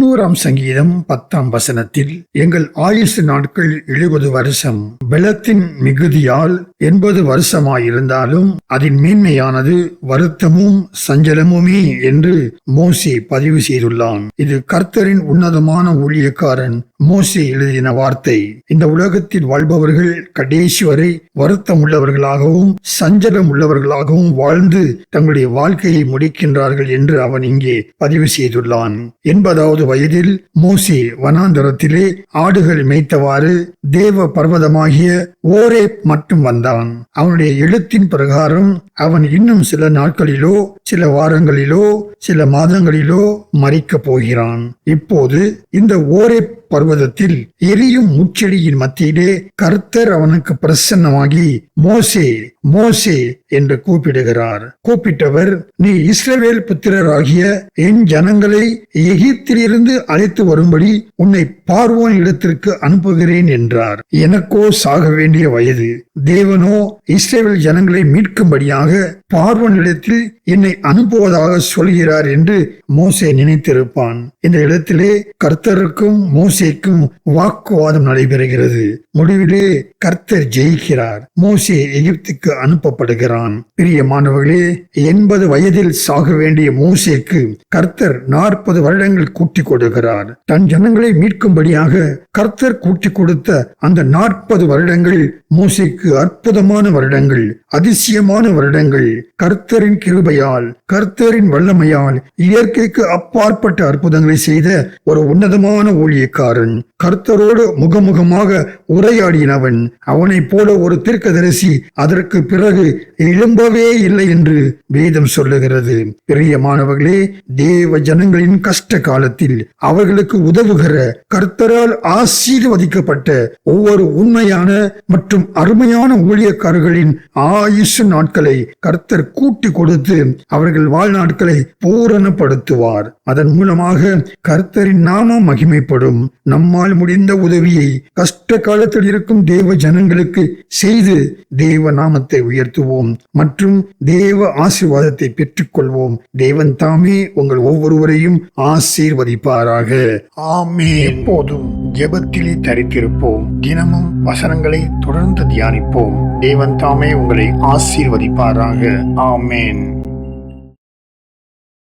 தொண்ணூறாம் சங்கீதம் பத்தாம் வசனத்தில் எங்கள் ஆயுசு நாட்கள் எழுபது வருஷம் பலத்தின் மிகுதியால் எண்பது வருஷமாயிருந்தாலும் அதன் மேன்மையானது வருத்தமும் சஞ்சலமுமே என்று மோசி பதிவு செய்துள்ளான். இது கர்த்தரின் உன்னதமான ஊழியக்காரன் மோசே எழுதின வார்த்தை இந்த உலகத்தில் வாழ்பவர்கள் கடைசி வரை வருத்தம் உள்ளவர்களாகவும் சஞ்சலம் உள்ளவர்களாகவும் வாழ்ந்து தங்களுடைய வாழ்க்கையை முடிக்கின்றார்கள் என்று அவன் இங்கே பதிவு செய்துள்ளான். எண்பதாவது வயதில் மோசே வனாந்தரத்திலே ஆடுகள் மேய்த்தவாறு தேவ பர்வதமாகிய ஓரே மட்டும் வந்தான். அவனுடைய எழுத்தின் பிரகாரம் அவன் இன்னும் சில நாட்களிலோ சில வாரங்களிலோ சில மாதங்களிலோ மறிக்கப் போகிறான். இப்போது இந்த ஓரே பர்வதத்தில் எரியும் முச்செடியின் மத்தியிலே கர்த்தர் அவனுக்கு பிரசன்னமாகி மோசே மோசே என்று கூப்பிடுகிறார். கூப்பிட்டவர் நீ இஸ்ரவேல் புத்திரராகிய என் ஜனங்களை எகிப்திலிருந்து அழைத்து வரும்படி உன்னை பார்வோன் இடத்திற்கு அனுப்புகிறேன் என்றார். எனக்கோ சாக வேண்டிய வயது. தேவனோ இஸ்ரேல் ஜனங்களை மீட்கும்படியாக பார்வனிடத்தில் என்னை அனுப்புவதாக சொல்கிறார் என்று மோசே நினைத்திருப்பான். இந்த இடத்திலே கர்த்தருக்கும் மோசேக்கும் வாக்குவாதம் நடைபெறுகிறது. முடிவிலே கர்த்தர் ஜெயிக்கிறார். மோசே எகிப்துக்கு அனுப்பப்படுகிறான். பிரியமானவர்களே எண்பது வயதில் சாக வேண்டிய மோசேக்கு கர்த்தர் நாற்பது வருடங்கள் கூட்டி கொடுக்கிறார். தன் ஜனங்களை மீட்கும்படியாக கர்த்தர் கூட்டி கொடுத்த அந்த நாற்பது வருடங்கள் மோசேக்கு அற்புதமான வருடங்கள் அதிசயமான வருடங்கள். கர்த்தரின் கிருபையால் கர்த்தரின் வல்லமையால் இயற்கைக்கு அப்பாற்பட்ட அற்புதங்களை செய்த ஒரு உன்னதமான ஊழியக்காரன். கர்த்தரோடு முகமுகமாக உரையாடினவன் அவனைப் போல ஒரு தீர்க்கதரிசி அதற்கு பிறகு எழும்பவே இல்லை என்று வேதம் சொல்லுகிறது. பிரியமானவர்களே தேவ ஜனங்களின் கஷ்ட காலத்தில் அவர்களுக்கு உதவுகிற கர்த்தரால் ஆசீர்வதிக்கப்பட்ட ஒவ்வொரு உண்மையான மற்றும் அருமையான ஊழியக்காரர்களின் ஆயுசு நாட்களை கர்த்தர் கூட்டி கொடுத்து அவர்கள் வாழ்நாட்களை பூரணப்படுத்துவார். அதன் மூலமாக கர்த்தரின் நாமம் மகிமைப்படும். நம்மால் முடிந்த உதவியை கஷ்ட காலத்தில் இருக்கும் தேவ ஜனங்களுக்கு செய்து தேவ நாமத்தை நாமத்தை உயர்த்துவோம் மற்றும் தேவ ஆசீர்வாதத்தை பெற்றுக்கொள்வோம். தேவன் தாமே உங்கள் ஒவ்வொருவரையும் ஆசீர்வதிப்பாராக. ஆமே எப்போதும் ஜெபத்திலே தரித்திருப்போம். தினமும் வசனங்களை தொடர்ந்து தியானிப்போம். தேவன் தாமே உங்களை ஆசீர்வதிப்பாராக. ஆமேன்.